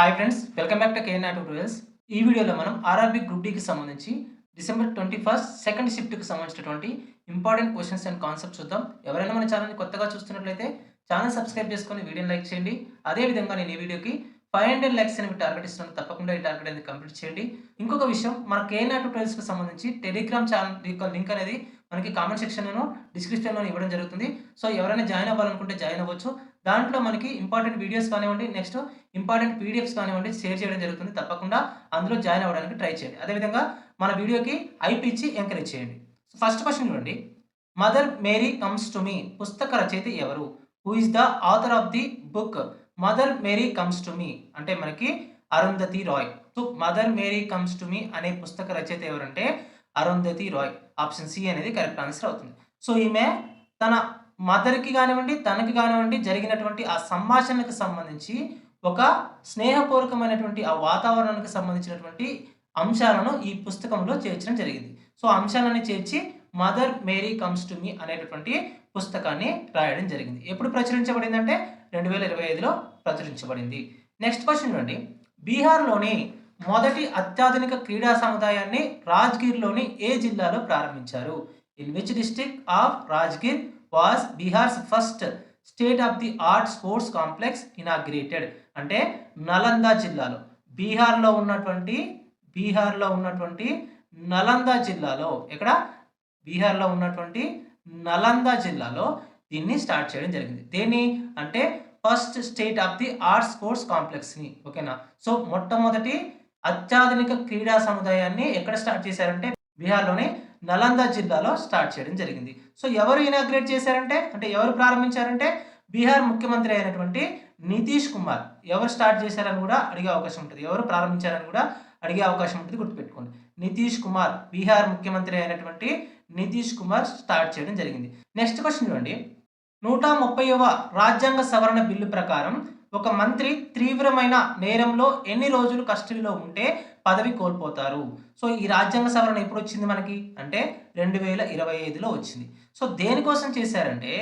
Hi friends welcome back to KNR tutorials ఈ వీడియోలో మనం ఆర్ఆర్బీ గ్రూప్ డీకి సంబంధించి డిసెంబర్ ట్వంటీ ఫస్ట్ సెకండ్ షిఫ్ట్కి సంబంధించినటువంటి ఇంపార్టెంట్ క్వశ్చన్స్ అండ్ కాన్సెప్ట్స్ చూద్దాం. ఎవరైనా మన ఛానల్ని కొత్తగా చూస్తున్నట్లయితే ఛానల్ సబ్స్క్రైబ్ చేసుకొని వీడియోని లైక్ చేయండి. అదేవిధంగా నేను ఈ వీడియోకి ఫైవ్ హండ్రెడ్ లైక్స్ అనేవి టార్గెట్ ఇస్తున్నాను. తప్పకుండా ఈ టార్గెట్ అనేది కంప్లీట్ చేయండి. ఇంకొక విషయం మన కేఎన్ఆర్ ట్యూటోరియల్స్కి సంబంధించి టెలిగ్రామ్ ఛానల్ యొక్క లింక్ అనేది మనకి కామెంట్ సెక్షన్లో డిస్క్రిప్షన్లో ఇవ్వడం జరుగుతుంది. సో ఎవరైనా జాయిన్ అవ్వాలనుకుంటే జాయిన్ అవ్వచ్చు. దాంట్లో మనకి ఇంపార్టెంట్ వీడియోస్ కానివ్వండి నెక్స్ట్ ఇంపార్టెంట్ పీడిఎఫ్స్ కానివ్వండి షేర్ చేయడం జరుగుతుంది. తప్పకుండా అందులో జాయిన్ అవ్వడానికి ట్రై చేయండి. అదేవిధంగా మన వీడియోకి ఐపి ఇచ్చి ఎంకరేజ్ చేయండి. ఫస్ట్ క్వశ్చన్ చూడండి. Mother Mary comes to me పుస్తక రచయిత ఎవరు? Who is the author of the book Mother Mary comes to me అంటే మనకి Arundhati Roy. So Mother Mary comes to me అనే పుస్తక రచయిత ఎవరంటే అరుంధతి రాయ్. ఆప్షన్ సి అనేది కరెక్ట్ ఆన్సర్ అవుతుంది. సో ఈమె తన మదర్కి కానివ్వండి తనకి కానివ్వండి జరిగినటువంటి ఆ సంభాషణకు సంబంధించి ఒక స్నేహపూర్వకమైనటువంటి ఆ వాతావరణానికి సంబంధించినటువంటి అంశాలను ఈ పుస్తకంలో చేర్చడం జరిగింది. సో అంశాలను చేర్చి Mother Mary comes to me అనేటటువంటి పుస్తకాన్ని రాయడం జరిగింది. ఎప్పుడు ప్రచురించబడింది అంటే రెండు వేల ఇరవై ఐదులో ప్రచురించబడింది. నెక్స్ట్ క్వశ్చన్ చూడండి. బీహార్లోని మొదటి అత్యాధునిక క్రీడా సముదాయాన్ని రాజ్గిర్లోని ఏ జిల్లాలో ప్రారంభించారు? In which district of Rajgir was Bihar's first state of the art sports complex inaugurated అంటే నలంద జిల్లాలో బీహార్లో ఉన్నటువంటి బీహార్లో ఉన్నటువంటి నలంద జిల్లాలో ఇక్కడ బీహార్లో ఉన్నటువంటి నలంద జిల్లాలో దీన్ని స్టార్ట్ చేయడం జరిగింది. దేని అంటే first state of the art sports కాంప్లెక్స్ని ఓకేనా? సో మొట్టమొదటి అత్యాధునిక క్రీడా సముదాయాన్ని ఎక్కడ స్టార్ట్ చేశారంటే బీహార్లోని నలంద జిల్లాలో స్టార్ట్ చేయడం జరిగింది. సో ఎవరు ఇనాగ్రేట్ చేశారంటే అంటే ఎవరు ప్రారంభించారంటే బీహార్ ముఖ్యమంత్రి అయినటువంటి నితీష్ కుమార్. ఎవరు స్టార్ట్ చేశారని కూడా అడిగే అవకాశం ఉంటుంది. ఎవరు ప్రారంభించారని కూడా అడిగే అవకాశం ఉంటుంది. గుర్తుపెట్టుకోండి. నితీష్ కుమార్ బీహార్ ముఖ్యమంత్రి అయినటువంటి నితీష్ కుమార్ స్టార్ట్ చేయడం జరిగింది. నెక్స్ట్ క్వశ్చన్ చూడండి. నూట ముప్పైవ రాజ్యాంగ సవరణ బిల్లు ప్రకారం ఒక మంత్రి తీవ్రమైన నేరంలో ఎన్ని రోజులు కస్టడీలో ఉంటే పదవి కోల్పోతారు. సో ఈ రాజ్యాంగ సవరణ ఎప్పుడు వచ్చింది మనకి? అంటే రెండు వేల ఇరవై ఐదులో వచ్చింది. సో దేనికోసం చేశారంటే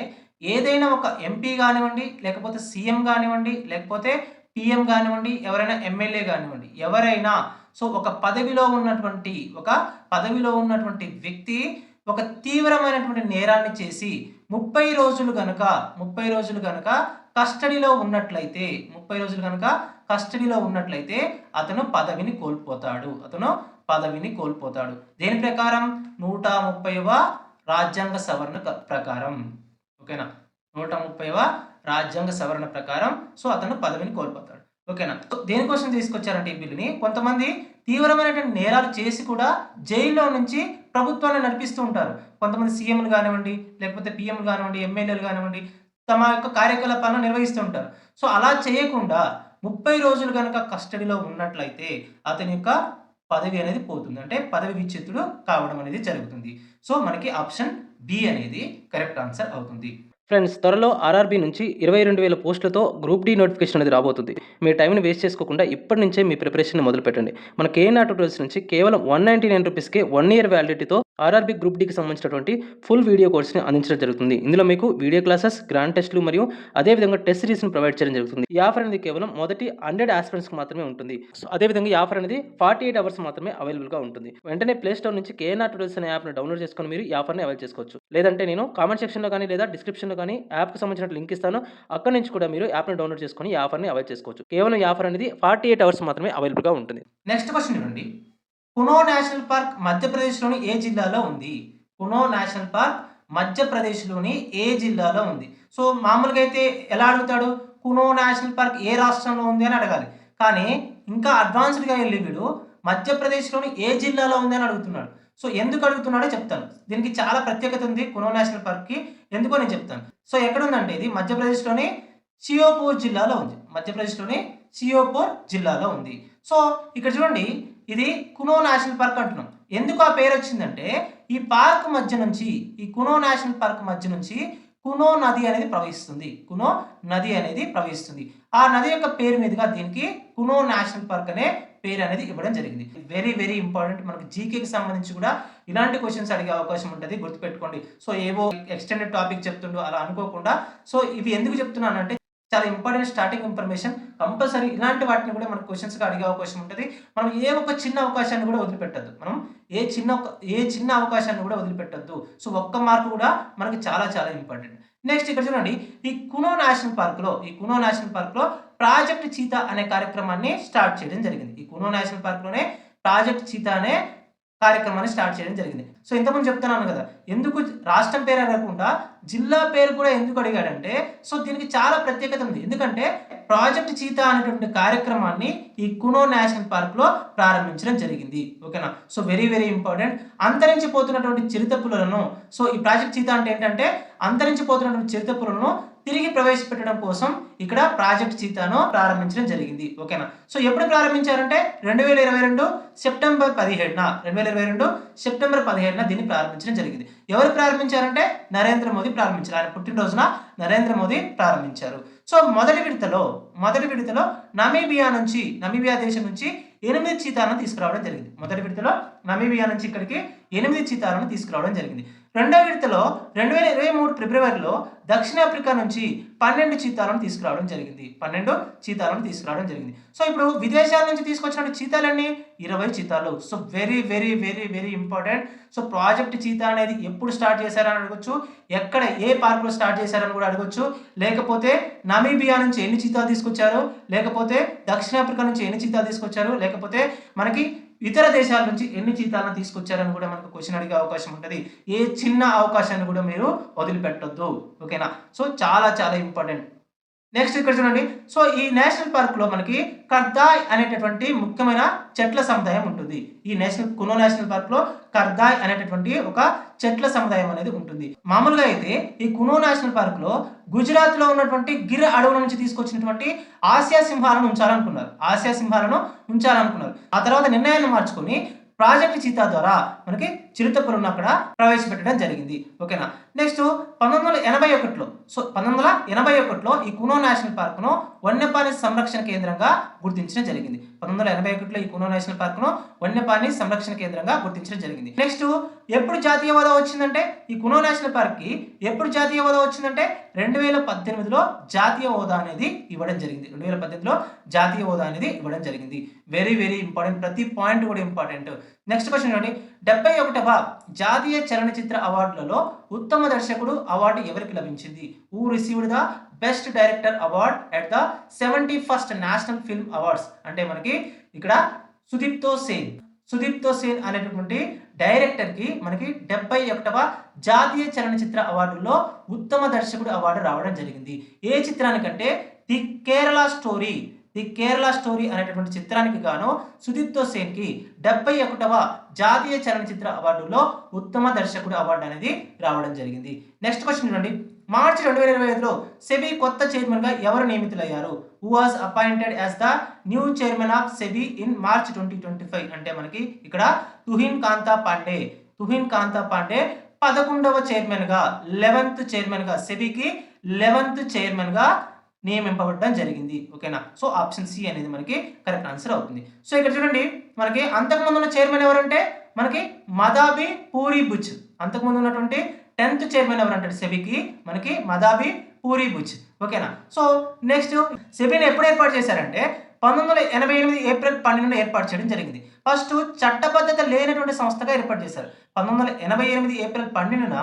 ఏదైనా ఒక ఎంపీ కానివ్వండి లేకపోతే సీఎం కానివ్వండి లేకపోతే పిఎం కానివ్వండి ఎవరైనా ఎమ్మెల్యే కానివ్వండి ఎవరైనా సో ఒక పదవిలో ఉన్నటువంటి ఒక పదవిలో ఉన్నటువంటి వ్యక్తి ఒక తీవ్రమైనటువంటి నేరాన్ని చేసి ముప్పై రోజులు కనుక ముప్పై రోజులు కనుక కస్టడీలో ఉన్నట్లయితే ముప్పై రోజులు కనుక కస్టడీలో ఉన్నట్లయితే అతను పదవిని కోల్పోతాడు. అతను పదవిని కోల్పోతాడు. దేని ప్రకారం? నూట ముప్పైవ రాజ్యాంగ సవరణ క- ప్రకారం. ఓకేనా? నూట ముప్పైవ రాజ్యాంగ సవరణ ప్రకారం. సో అతను పదవిని కోల్పోతాడు. ఓకేనా? దేనికోసం తీసుకొచ్చారంటే ఈ బిల్లుని? కొంతమంది తీవ్రమైనటువంటి నేరాలు చేసి కూడా జైల్లో నుంచి ప్రభుత్వాన్ని నడిపిస్తూ ఉంటారు. కొంతమంది సీఎంలు కానివ్వండి లేకపోతే పిఎంలు కానివ్వండి ఎమ్మెల్యేలు కానివ్వండి తమ యొక్క కార్యకలాపాలను నిర్వహిస్తూ ఉంటారు. సో అలా చేయకుండా ముప్పై రోజులు కనుక కస్టడీలో ఉన్నట్లయితే అతని యొక్క పదవి అనేది పోతుంది. అంటే పదవి విచ్ఛిత్తుడు కావడం అనేది జరుగుతుంది. సో మనకి ఆప్షన్ బి అనేది కరెక్ట్ ఆన్సర్ అవుతుంది. ఫ్రెండ్స్ త్వరలో ఆర్ఆర్బీ నుంచి ఇరవై రెండు వేల పోస్టులతో గ్రూప్ డి నోటిఫికేషన్ అనేది రాబోతుంది. మీ టైంని వేస్ట్ చేసుకోకుండా ఇప్పటి నుంచే మీ ప్రిపరేషన్ మొదలు పెట్టండి మన కేఎన్ఆర్ ట్యూటోరియల్స్ నుంచి కేవలం వన్ నైంటీ నైన్ రూపీస్కే వన్ ఇయర్ వ్యాలిడిటీతో ఆర్ఆర్బీ గ్రూప్ డికి సంబంధించినటువంటి ఫుల్ వీడియో కోర్స్ని అందించడం జరుగుతుంది. ఇందులో మీకు వీడియో క్లాసెస్ గ్రాండ్ టెస్ట్లు మరియు అదేవిధంగా టెస్ట్ సిరీస్ని ప్రొవైడ్ చేయడం జరుగుతుంది. ఈ ఆఫర్ అనేది కేవలం మొదటి హండ్రెడ్ ఆస్పిరెంట్స్కి మాత్రమే ఉంటుంది. సో అదేవిధంగా ఈ ఆఫర్ అనేది ఫార్టీ ఎయిట్ అవర్స్ మాత్రమే అవైలబుల్గా ఉంటుంది. వెంటనే ప్లే స్టోర్ నుంచి కేఎన్ఆర్ ట్యూటోరియల్స్ అనే యాప్ని డౌన్లోడ్ చేసుకొని మీరు ఈ ఆఫర్ని అవైల్ చేసుకోవచ్చు. లేదంటే నేను కామెంట్ సెక్షన్లో కానీ లేదా డిస్క్రిప్షన్లో కానీ యాప్కి సంబంధించిన లింక్ ఇస్తాను. అక్కడ నుంచి కూడా మీరు యాప్ని డౌన్లోడ్ చేసుకొని ఈ ఆఫర్ని అవైల్ చేసుకోవచ్చు. కేవలం ఈ ఆఫర్ అనేది ఫార్టీ ఎయిట్ అవర్స్ మాత్రమే అవైలబుల్గా ఉంటుంది. నెక్స్ట్ క్వశ్చన్ చూడండి. కునో నేషనల్ పార్క్ మధ్యప్రదేశ్లోని ఏ జిల్లాలో ఉంది? కునో నేషనల్ పార్క్ మధ్యప్రదేశ్లోని ఏ జిల్లాలో ఉంది? సో మామూలుగా అయితే ఎలా అడుగుతాడు? కునో నేషనల్ పార్క్ ఏ రాష్ట్రంలో ఉంది అని అడగాలి. కానీ ఇంకా అడ్వాన్స్డ్గా వెళ్ళి వీడు మధ్యప్రదేశ్లోని ఏ జిల్లాలో ఉంది అని అడుగుతున్నాడు. సో ఎందుకు అడుగుతున్నాడో చెప్తాను. దీనికి చాలా ప్రత్యేకత ఉంది కునో నేషనల్ పార్క్కి. ఎందుకో నేను చెప్తాను. సో ఎక్కడ ఉందంటే ఇది? మధ్యప్రదేశ్లోని సియోపూర్ జిల్లాలో ఉంది. మధ్యప్రదేశ్లోని సియోపూర్ జిల్లాలో ఉంది. సో ఇక్కడ చూడండి. ఇది కునో నేషనల్ పార్క్ అంటున్నాం. ఎందుకు ఆ పేరు వచ్చిందంటే ఈ పార్క్ మధ్య నుంచి ఈ కునో నేషనల్ పార్క్ మధ్య నుంచి కునో నది అనేది ప్రవహిస్తుంది. కునో నది అనేది ప్రవహిస్తుంది. ఆ నది యొక్క పేరు మీదుగా దీనికి కునో నేషనల్ పార్క్ అనే పేరు అనేది ఇవ్వడం జరిగింది. Very very important. మనకు జీకేకి సంబంధించి కూడా ఇలాంటి క్వశ్చన్స్ అడిగే అవకాశం ఉంటుంది. గుర్తుపెట్టుకోండి. సో ఏవో ఎక్స్టెండెడ్ టాపిక్ చెప్తుండో అలా అనుకోకుండా. సో ఇవి ఎందుకు చెప్తున్నానంటే చాలా ఇంపార్టెంట్ స్టార్టింగ్ ఇన్ఫర్మేషన్ కంపల్సరీ ఇలాంటి వాటిని కూడా మనకు క్వశ్చన్స్గా అడిగే అవకాశం ఉంటుంది. మనం ఏ ఒక్క చిన్న అవకాశాన్ని కూడా వదిలిపెట్టద్దు. మనం ఏ చిన్న ఏ చిన్న అవకాశాన్ని కూడా వదిలిపెట్టద్దు. సో ఒక్క మార్క్ కూడా మనకి చాలా చాలా ఇంపార్టెంట్ నెక్స్ట్ ఇక్కడ చూడండి. ఈ కునో నేషనల్ పార్క్లో ఈ కునో నేషనల్ పార్క్లో ప్రాజెక్ట్ చీత అనే కార్యక్రమాన్ని స్టార్ట్ చేయడం జరిగింది. ఈ కునో నేషనల్ పార్క్లోనే ప్రాజెక్ట్ చీత అనే కార్యక్రమాన్ని స్టార్ట్ చేయడం జరిగింది. సో ఇంతకుముందు చెప్తున్నాను కదా ఎందుకు రాష్ట్రం పేరు అడగకుండా జిల్లా పేరు కూడా ఎందుకు అడిగాడంటే సో దీనికి చాలా ప్రత్యేకత ఉంది. ఎందుకంటే ప్రాజెక్ట్ చీతా అనేటువంటి కార్యక్రమాన్ని ఈ కునో నేషనల్ పార్క్లో ప్రారంభించడం జరిగింది. ఓకేనా? So very very important. అంతరించిపోతున్నటువంటి చిరుతపులను సో ఈ ప్రాజెక్ట్ చీతా అంటే ఏంటంటే అంతరించిపోతున్నటువంటి చిరుతపులను తిరిగి ప్రవేశపెట్టడం కోసం ఇక్కడ ప్రాజెక్ట్ చీతాను ప్రారంభించడం జరిగింది. ఓకేనా? సో ఎప్పుడు ప్రారంభించారంటే రెండు వేల ఇరవై రెండు సెప్టెంబర్ పదిహేడున. రెండు వేల ఇరవై రెండు సెప్టెంబర్ పదిహేడున దీన్ని ప్రారంభించడం జరిగింది. ఎవరు ప్రారంభించారంటే నరేంద్ర మోదీ ప్రారంభించారు. ఆయన పుట్టినరోజున నరేంద్ర మోదీ ప్రారంభించారు. సో మొదటి విడతలో మొదటి విడతలో నమీబియా నుంచి నమీబియా దేశం నుంచి ఎనిమిది చీతాలను తీసుకురావడం జరిగింది. మొదటి విడతలో నమీబియా నుంచి ఇక్కడికి ఎనిమిది చీతాలను తీసుకురావడం జరిగింది. రెండో విడతలో రెండు వేల ఇరవై మూడు ఫిబ్రవరిలో దక్షిణాఫ్రికా నుంచి పన్నెండు చీతాలను తీసుకురావడం జరిగింది. పన్నెండు చీతాలను తీసుకురావడం జరిగింది. సో ఇప్పుడు విదేశాల నుంచి తీసుకొచ్చిన చీతాలన్నీ ఇరవై చీతాలు. So very very very very important so project cheetah అనేది ఎప్పుడు స్టార్ట్ చేశారని అడగొచ్చు. ఎక్కడ ఏ పార్కులో స్టార్ట్ చేశారని కూడా అడగొచ్చు. లేకపోతే నమీబియా నుంచి ఎన్ని చీతాలు తీసుకొచ్చారు? లేకపోతే దక్షిణాఫ్రికా నుంచి ఎన్ని చీతాలు తీసుకొచ్చారు? లేకపోతే మనకి ఇతర దేశాల నుంచి ఎన్ని జీతాలను తీసుకొచ్చారని కూడా మనకు క్వశ్చన్ అడిగే అవకాశం ఉంటుంది. ఏ చిన్న అవకాశాన్ని కూడా మీరు వదిలిపెట్టొద్దు. ఓకేనా? సో చాలా చాలా ఇంపార్టెంట్ నెక్స్ట్ ఇక్కడ చూడండి. సో ఈ నేషనల్ పార్క్లో మనకి కర్దాయ్ అనేటటువంటి ముఖ్యమైన చెట్ల సముదాయం ఉంటుంది. ఈ నేషనల్ కునో నేషనల్ పార్క్లో కర్దాయ్ అనేటటువంటి ఒక చెట్ల సముదాయం అనేది ఉంటుంది. మామూలుగా అయితే ఈ కునో నేషనల్ పార్క్లో ఉన్నటువంటి గిర్ అడవుల నుంచి తీసుకొచ్చినటువంటి ఆసియా సింహాలను ఉంచాలనుకున్నారు. ఆసియా సింహాలను ఉంచాలనుకున్నారు. ఆ తర్వాత నిర్ణయాన్ని మార్చుకొని ప్రాజెక్ట్ చీతా ద్వారా మనకి చిరుతపురం అక్కడ ప్రవేశపెట్టడం జరిగింది. ఓకేనా? నెక్స్ట్ పంతొమ్మిది వందల ఎనభై ఒకటిలో సో పంతొమ్మిది వందల ఎనభై ఒకటిలో ఈ కునో నేషనల్ పార్క్ను వన్యప్రాణి సంరక్షణ కేంద్రంగా గుర్తించడం జరిగింది. పంతొమ్మిది వందల ఎనభై ఒకటిలో ఈ కునో నేషనల్ పార్క్ను వన్యప్రాణి సంరక్షణ కేంద్రంగా గుర్తించడం జరిగింది. నెక్స్ట్ ఎప్పుడు జాతీయ హోదా వచ్చిందంటే ఈ కునో నేషనల్ పార్క్కి ఎప్పుడు జాతీయ హోదా వచ్చిందంటే రెండు వేల పద్దెనిమిదిలో జాతీయ హోదా అనేది ఇవ్వడం జరిగింది. రెండు వేల పద్దెనిమిదిలో జాతీయ హోదా అనేది ఇవ్వడం జరిగింది. వెరీ వెరీ ఇంపార్టెంట్ ప్రతి పాయింట్ కూడా ఇంపార్టెంట్. నెక్స్ట్ క్వశ్చన్ చూడండి. డెబ్బై ఒకటవ జాతీయ చలనచిత్ర అవార్డులలో ఉత్తమ దర్శకుడు అవార్డు ఎవరికి లభించింది? Who received the best director award at the seventy first national film awards. అంటే మనకి ఇక్కడ సుదీప్తో సేన్. సుదీప్తో సేన్ అనేటటువంటి డైరెక్టర్కి మనకి డెబ్బై ఒకటవ జాతీయ చలనచిత్ర అవార్డుల్లో ఉత్తమ దర్శకుడు అవార్డు రావడం జరిగింది. ఏ చిత్రానికంటే the Kerala story. The Kerala story అనేటటువంటి చిత్రానికి గాను సుదీప్తో సేన్కి డెబ్బై ఒకటవ జాతీయ చలనచిత్ర అవార్డులో ఉత్తమ దర్శకుడు అవార్డు అనేది రావడం జరిగింది. నెక్స్ట్ క్వశ్చన్ చూడండి. మార్చి రెండు వేల ఇరవై ఐదులో సెబీ కొత్త చైర్మన్గా ఎవరు నియమితులయ్యారు? Who was appointed as the new chairman of SEBI in March twenty twenty five అంటే మనకి ఇక్కడ తుహిన్ కాంతా పాండే. తుహిన్ కాంతా పాండే పదకొండవ చైర్మన్గా లెవెన్త్ చైర్మన్గా సెబీకి లెవెన్త్ చైర్మన్గా నియమింపబడడం జరిగింది. ఓకేనా? సో ఆప్షన్ సి అనేది మనకి కరెక్ట్ ఆన్సర్ అవుతుంది. సో ఇక్కడ చూడండి. మనకి అంతకుముందు ఉన్న చైర్మన్ ఎవరంటే మనకి మదాబి పూరి బుచ్. అంతకుముందు ఉన్నటువంటి టెన్త్ చైర్మన్ ఎవరంటే సెబీకి మనకి మదాబి పూరి బుచ్. ఓకేనా? సో నెక్స్ట్ సెబీని ఎప్పుడు ఏర్పాటు చేశారంటే పంతొమ్మిది వందల ఎనభై ఎనిమిది ఏప్రిల్ పన్నెండున ఏర్పాటు చేయడం జరిగింది. ఫస్ట్ చట్టబద్ధత లేనటువంటి సంస్థగా ఏర్పాటు చేశారు. పంతొమ్మిది వందల ఎనభై ఎనిమిది ఏప్రిల్ పన్నెండున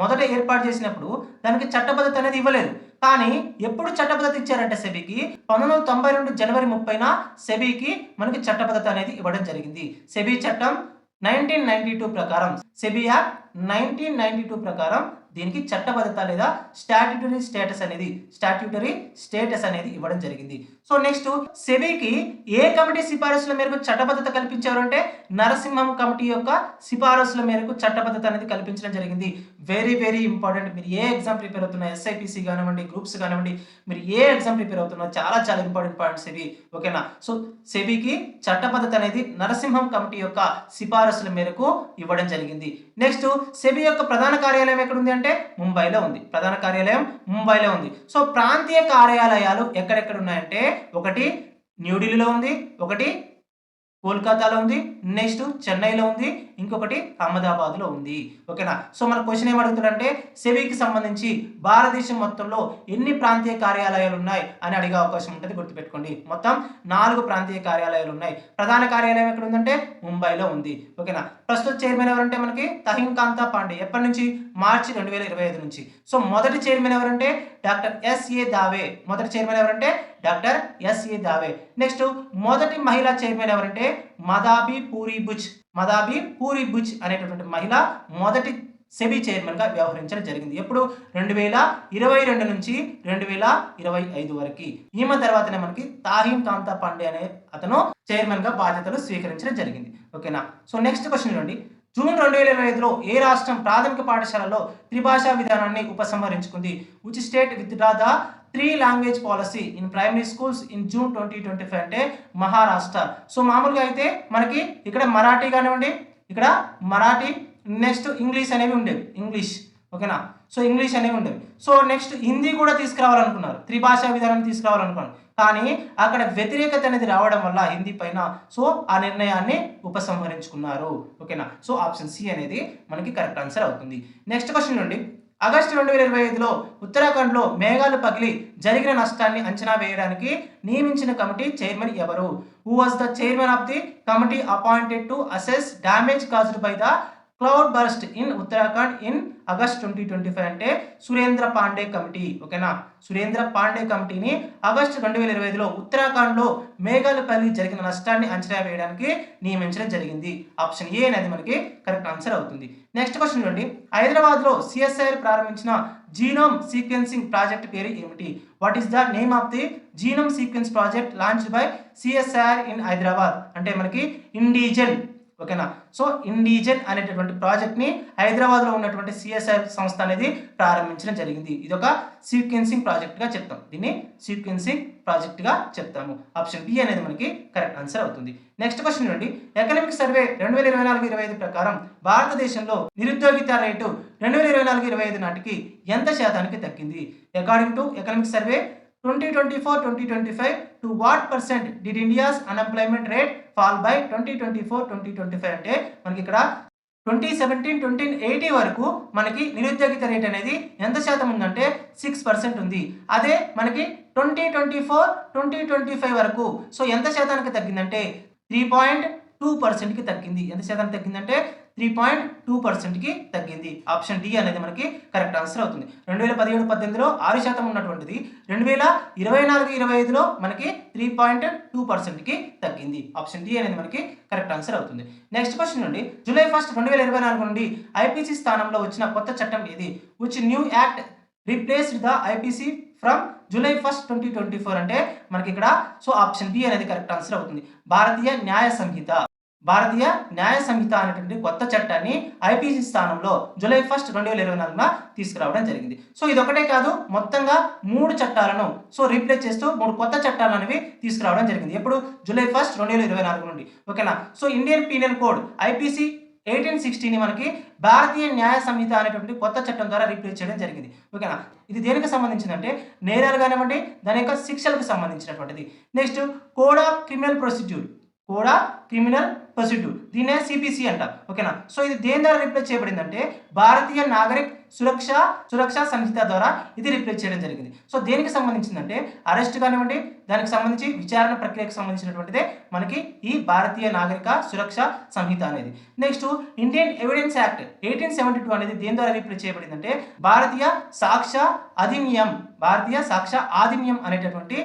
మొదట ఏర్పాటు చేసినప్పుడు దానికి చట్టబద్ధత అనేది ఇవ్వలేదు. కానీ ఎప్పుడు చట్టబద్ధత ఇచ్చారంటే సెబీకి? పంతొమ్మిది వందల తొంభై రెండు జనవరి ముప్పైన సెబీకి మనకి చట్టబద్ధత అనేది ఇవ్వడం జరిగింది. సెబీ చట్టం నైన్టీన్ నైన్టీ టూ ప్రకారం SEBI act nineteen ninety two ప్రకారం దీనికి చట్టబద్ధత లేదా స్టాట్యూటరీ స్టేటస్ అనేది స్టాట్యూటరీ స్టేటస్ అనేది ఇవ్వడం జరిగింది. సో నెక్స్ట్ సెబీకి ఏ కమిటీ సిఫారసుల మేరకు చట్టబద్ధత కల్పించారు అంటే నరసింహం కమిటీ యొక్క సిఫారసుల మేరకు చట్టబద్ధత అనేది కల్పించడం జరిగింది. వెరీ వెరీ ఇంపార్టెంట్ మీరు ఏ ఎగ్జామ్ ప్రిపేర్ అవుతున్నా ఎస్ఐపిసి కానివ్వండి గ్రూప్స్ కానివ్వండి మీరు ఏ ఎగ్జామ్ ప్రిపేర్ అవుతున్నా చాలా చాలా ఇంపార్టెంట్ పాయింట్ సెబీ ఓకేనా సో సెబీకి చట్టబద్ధత అనేది నరసింహం కమిటీ యొక్క సిఫారసుల మేరకు ఇవ్వడం జరిగింది. నెక్స్ట్ సెబీ యొక్క ప్రధాన కార్యాలయం ఎక్కడ ఉంది అంటే ముంబైలో ఉంది. ప్రధాన కార్యాలయం ముంబైలో ఉంది. సో ప్రాంతీయ కార్యాలయాలు ఎక్కడెక్కడ ఉన్నాయంటే ఒకటి న్యూఢిల్లీలో ఉంది ఒకటి కోల్కతాలో ఉంది నెక్స్ట్ చెన్నైలో ఉంది ఇంకొకటి అహ్మదాబాద్లో ఉంది. ఓకేనా? సో మన క్వశ్చన్ ఏమడుగుతాడంటే సెబీకి సంబంధించి భారతదేశం మొత్తంలో ఎన్ని ప్రాంతీయ కార్యాలయాలు ఉన్నాయి అని అడిగే అవకాశం ఉంటుంది గుర్తుపెట్టుకోండి. మొత్తం నాలుగు ప్రాంతీయ కార్యాలయాలు ఉన్నాయి. ప్రధాన కార్యాలయం ఎక్కడ ఉందంటే ముంబైలో ఉంది. ఓకేనా? ప్రస్తుత చైర్మన్ ఎవరంటే మనకి తహిం కాంతా పాండే ఎప్పటి నుంచి? మార్చి రెండు వేల ఇరవై ఐదు నుంచి. సో మొదటి చైర్మన్ ఎవరంటే డాక్టర్ ఎస్ఏ దావే మొదటి చైర్మన్ ఎవరంటే డాక్టర్ ఎస్ఏ దావే. నెక్స్ట్ మొదటి మహిళా చైర్మన్ ఎవరంటే మదాబి పూరి బుచ్ మదాబి పూరి బుచ్ అనేటటువంటి మహిళ మొదటి సెబీ చైర్మన్గా వ్యవహరించడం జరిగింది. ఎప్పుడు? రెండు వేల ఇరవై రెండు నుంచి రెండు వేల ఇరవై ఐదు వరకు. ఈమె తర్వాతనే మనకి తాహిం కాంతా పాండే అనే అతను చైర్మన్గా బాధ్యతలు స్వీకరించడం జరిగింది. ఓకేనా? సో నెక్స్ట్ క్వశ్చన్ చూడండి. జూన్ రెండు వేల ఇరవై ఐదులో ఏ రాష్ట్రం ప్రాథమిక పాఠశాలలో త్రిభాషా విధానాన్ని ఉపసంహరించుకుంది? Which state withdraw the three language policy in primary schools in June twenty twenty five అంటే మహారాష్ట్ర. సో మామూలుగా అయితే మనకి ఇక్కడ మరాఠీ కానివ్వండి ఇక్కడ మరాఠీ నెక్స్ట్ ఇంగ్లీష్ అనేవి ఉండేవి. ఇంగ్లీష్ ఓకేనా? సో ఇంగ్లీష్ అనేవి ఉండేవి. సో నెక్స్ట్ హిందీ కూడా తీసుకురావాలనుకున్నారు. త్రిభాషా విధానం తీసుకురావాలనుకున్నారు. కానీ అక్కడ వ్యతిరేకత అనేది రావడం వల్ల హిందీ పైన సో ఆ నిర్ణయాన్ని ఉపసంహరించుకున్నారు. ఓకేనా? సో ఆప్షన్ సి అనేది మనకి కరెక్ట్ ఆన్సర్ అవుతుంది. నెక్స్ట్ క్వశ్చన్ నుండి. ఆగస్టు రెండు వేల ఇరవై ఐదులో ఉత్తరాఖండ్లో మేఘాలు పగిలి జరిగిన నష్టాన్ని అంచనా వేయడానికి నియమించిన కమిటీ చైర్మన్ ఎవరు? Who was the chairman of the committee appointed to assess damage caused by the cloud burst in Uttarakhand in August twenty twenty five అంటే సురేంద్ర పాండే కమిటీ ఓకేనా? సురేంద్ర పాండే కమిటీని ఆగస్టు రెండు వేల ఇరవై ఐదులో ఉత్తరాఖండ్లో మేఘాలపల్లి జరిగిన నష్టాన్ని అంచనా వేయడానికి నియమించడం జరిగింది. ఆప్షన్ ఏ అనేది మనకి కరెక్ట్ ఆన్సర్ అవుతుంది. నెక్స్ట్ క్వశ్చన్ చూడండి. హైదరాబాద్లో సిఎస్ఐఆర్ ప్రారంభించిన జీనోమ్ సీక్వెన్సింగ్ ప్రాజెక్ట్ పేరు ఏమిటి? What is the name of the genome sequence project launch by CSIR in Hyderabad? అంటే మనకి ఇండిజన్ ఓకేనా? సో ఇండిజెన్ అనేటటువంటి ప్రాజెక్ట్ని హైదరాబాద్లో ఉన్నటువంటి సిఎస్ఐ సంస్థ అనేది ప్రారంభించడం జరిగింది. ఇది ఒక సీక్వెన్సింగ్ ప్రాజెక్ట్గా చెప్తాం. దీన్ని సీక్వెన్సింగ్ ప్రాజెక్ట్గా చెప్తాము. ఆప్షన్ బి అనేది మనకి కరెక్ట్ ఆన్సర్ అవుతుంది. నెక్స్ట్ క్వశ్చన్ నుండి ఎకనామిక్ సర్వే రెండు వేల ఇరవై నాలుగు ఇరవై ఐదు ప్రకారం భారతదేశంలో నిరుద్యోగిత రేటు రెండు వేల ఇరవై నాలుగు ఇరవై ఐదు నాటికి ఎంత శాతానికి తగ్గింది? According to economic survey twenty twenty four twenty twenty five to what percent did India's unemployment rate fall by twenty twenty four twenty twenty five అంటే మనకి ఇక్కడ ట్వంటీ సెవెంటీన్ ట్వంటీ ఎయిటీ వరకు మనకి నిరుద్యోగిత రేట్ అనేది ఎంత శాతం ఉందంటే సిక్స్ పర్సెంట్ ఉంది. అదే మనకి twenty twenty four twenty twenty five వరకు. సో ఎంత శాతానికి తగ్గిందంటే త్రీ పాయింట్ టూ పర్సెంట్కి తగ్గింది. ఎంత శాతానికి తగ్గిందంటే త్రీ పాయింట్ టూ పర్సెంట్కి తగ్గింది. ఆప్షన్ డి అనేది మనకి కరెక్ట్ ఆన్సర్ అవుతుంది. రెండు వేల పదిహేడు పద్దెనిమిదిలో ఆరు శాతం ఉన్నటువంటిది. రెండు వేల ఇరవై నాలుగు ఇరవై ఐదులో మనకి త్రీ పాయింట్ టూ పర్సెంట్కి తగ్గింది. ఆప్షన్ డి అనేది మనకి కరెక్ట్ ఆన్సర్ అవుతుంది. నెక్స్ట్ క్వశ్చన్ నుండి జూలై ఫస్ట్ రెండు వేల ఇరవై నాలుగు నుండి ఐపీసీ స్థానంలో వచ్చిన కొత్త చట్టం ఏది? Which new act replaced the IPC from July first twenty twenty four అంటే మనకి ఇక్కడ సో ఆప్షన్ బి అనేది కరెక్ట్ ఆన్సర్ అవుతుంది. భారతీయ న్యాయ సంహిత. భారతీయ న్యాయ సంహిత అనేటువంటి కొత్త చట్టాన్ని ఐపీసీ స్థానంలో జూలై ఫస్ట్ రెండు వేల ఇరవై నాలుగున తీసుకురావడం జరిగింది. సో ఇది ఒకటే కాదు మొత్తంగా మూడు చట్టాలను సో రీప్లేస్ చేస్తూ మూడు కొత్త చట్టాలు అనేవి తీసుకురావడం జరిగింది. ఎప్పుడు? జూలై ఫస్ట్ రెండు వేల ఇరవై నాలుగు నుండి. ఓకేనా? So Indian penal code IPC eighteen సిక్స్టీని మనకి భారతీయ న్యాయ సంహిత అనేటువంటి కొత్త చట్టం ద్వారా రీప్లేస్ చేయడం జరిగింది. ఓకేనా? ఇది దేనికి సంబంధించిందంటే నేరాలు కానివ్వండి దాని యొక్క శిక్షలకు సంబంధించినటువంటిది. Next code of criminal procedure కూడా క్రిమినల్ ప్రొసీడ్యూర్ దీన్నే సిపిసి అంట. ఓకేనా? సో ఇది దేని ద్వారా రిప్లేస్ చేయబడిందంటే భారతీయ నాగరిక్ సురక్ష సురక్షా సంహిత ద్వారా ఇది రిప్లేస్ చేయడం జరిగింది. సో దేనికి సంబంధించిందంటే అరెస్ట్ కానివ్వండి దానికి సంబంధించి విచారణ ప్రక్రియకు సంబంధించినటువంటిదే మనకి ఈ భారతీయ నాగరిక సురక్ష సంహిత అనేది. Next Indian evidence act eighteen seventy two అనేది దేని ద్వారా రిప్లేస్ చేయబడిందంటే భారతీయ సాక్ష్య అధినియం భారతీయ సాక్ష్య ఆధిన్యం అనేటటువంటి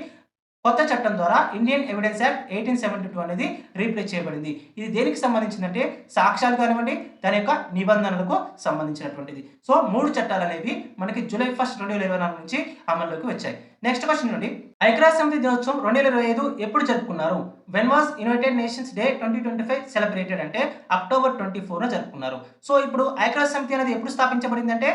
కొత్త చట్టం ద్వారా Indian evidence act eighteen seventy two అనేది రీప్లేస్ చేయబడింది. ఇది దేనికి సంబంధించిందంటే సాక్ష్యాలు కానివ్వండి దాని యొక్క నిబంధనలకు సంబంధించినటువంటిది. సో మూడు చట్టాలు అనేవి మనకి జూలై ఫస్ట్ రెండు వేల ఇరవై నాలుగు నుంచి అమల్లోకి వచ్చాయి. నెక్స్ట్ క్వశ్చన్ నుండి ఐక్యరాజ్య సమితి దినోత్సవం రెండు వేల ఇరవై ఐదు ఎప్పుడు జరుపుకున్నారు? When was United Nations day twenty twenty five celebrated అంటే అక్టోబర్ ట్వంటీ ఫోర్న జరుపుకున్నారు. సో ఇప్పుడు ఐక్యరాజ్య సమితి అనేది ఎప్పుడు స్థాపించబడిందంటే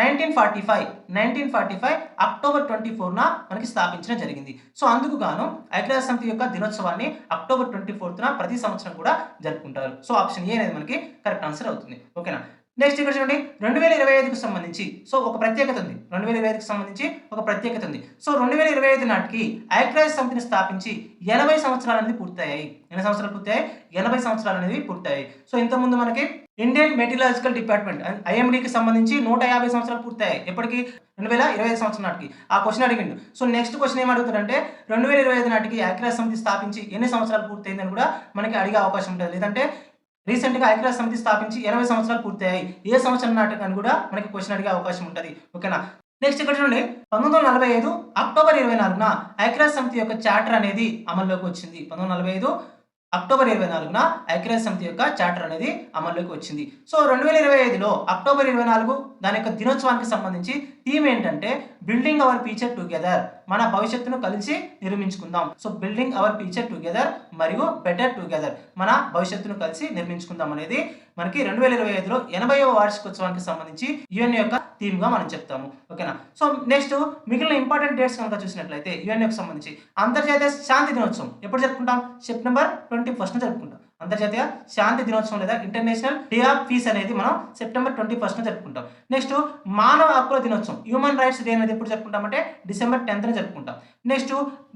nineteen forty five nineteen forty five October twenty ఫోర్న మనకి స్థాపించడం జరిగింది. సో అందుకు గాను ఐక్యరాజ్య సమితి యొక్క దినోత్సవాన్ని అక్టోబర్ ట్వంటీ ఫోర్త్న ప్రతి సంవత్సరం కూడా జరుపుకుంటారు. సో ఆప్షన్ ఏ అనేది మనకి కరెక్ట్ ఆన్సర్ అవుతుంది. ఓకేనా? నెక్స్ట్ ఇక్కడ చూడండి రెండు వేల ఇరవై ఐదుకు సంబంధించి. సో ఒక ప్రత్యేకత ఉంది. రెండు వేల ఇరవై ఐదుకు సంబంధించి ఒక ప్రత్యేకత ఉంది. సో రెండు వేల ఇరవై ఐదు నాటికి ఐక్యరాజ్య సమితిని స్థాపించి ఎనభై సంవత్సరాలు అనేది పూర్తయ్యాయి. ఎన్ని సంవత్సరాలు పూర్తయ్యాయి. ఎనభై సంవత్సరాలు అనేది పూర్తయ్యాయి. సో ఇంతకుముందు మనకి ఇండియన్ మెటీరియలాజికల్ డిపార్ట్మెంట్ ఐఎండికి సంబంధించి నూట యాభై సంవత్సరాలు పూర్తయ్యాయి. ఎప్పటికీ? రెండు వేల ఇరవై ఐదు సంవత్సరం నాటికి ఆ క్వశ్చన్ అడిగిండు. సో నెక్స్ట్ క్వశ్చన్ ఏం అడుగుతాడంటే రెండు వేల ఇరవై ఐదు నాటికి ఐక్యరాజ్య సమితి స్థాపించి ఎన్ని సంవత్సరాలు పూర్తయిందని కూడా మనకి అడిగే అవకాశం ఉంటుంది. లేదంటే రీసెంట్గా ఐక్యరాజ్య సమితి స్థాపించి ఇరవై సంవత్సరాలు పూర్తయ్యాయి. ఏ సంవత్సరం నాటికి అని కూడా మనకి క్వశ్చన్ అడిగే అవకాశం ఉంటుంది. ఓకేనా నెక్స్ట్ ఇక్కడ చూడండి. పంతొమ్మిది వందల నలభై ఐదు అక్టోబర్ ఇరవై నాలుగున ఐక్యరాజ్య సమితి యొక్క చార్టర్ అనేది అమల్లోకి వచ్చింది. పంతొమ్మిది వందల నలభై ఐదు అక్టోబర్ ఇరవై నాలుగున ఐక్యరాజ్య సమితి యొక్క చార్టర్ అనేది అమల్లోకి వచ్చింది. సో రెండు వేల ఇరవై ఐదులో అక్టోబర్ ఇరవై నాలుగు దాని యొక్క దినోత్సవానికి సంబంధించి థీమ్ ఏంటంటే బిల్డింగ్ అవర్ ఫ్యూచర్ టుగెదర్. మన భవిష్యత్తును కలిసి నిర్మించుకుందాం. So building our future together మరియు బెటర్ టుగెదర్ మన భవిష్యత్తును కలిసి నిర్మించుకుందాం అనేది మనకి రెండు వేల ఇరవై ఐదులో ఎనభైవ వార్షికోత్సవానికి సంబంధించి యుఎన్ యొక్క థీమ్గా మనం చెప్తాము. ఓకేనా? సో నెక్స్ట్ మిగిలిన ఇంపార్టెంట్ డేట్స్ కనుక చూసినట్లయితే యుఎన్ఏకి సంబంధించి అంతర్జాతీయ శాంతి దినోత్సవం ఎప్పుడు జరుపుకుంటాం? సెప్టెంబర్ ట్వంటీ ఫస్ట్ జరుపుకుంటాం. అంతర్జాతీయ శాంతి దినోత్సవం లేదా ఇంటర్నేషనల్ డే ఆఫ్ పీస్ అనేది మనం సెప్టెంబర్ ట్వంటీ ఫస్ట్ జరుపుకుంటాం. నెక్స్ట్ మానవ హక్కుల దినోత్సవం. హ్యూమన్ రైట్స్ డే అనేది ఎప్పుడు జరుపుకుంటామంటే డిసెంబర్ టెన్త్న జరుపుకుంటాం. నెక్స్ట్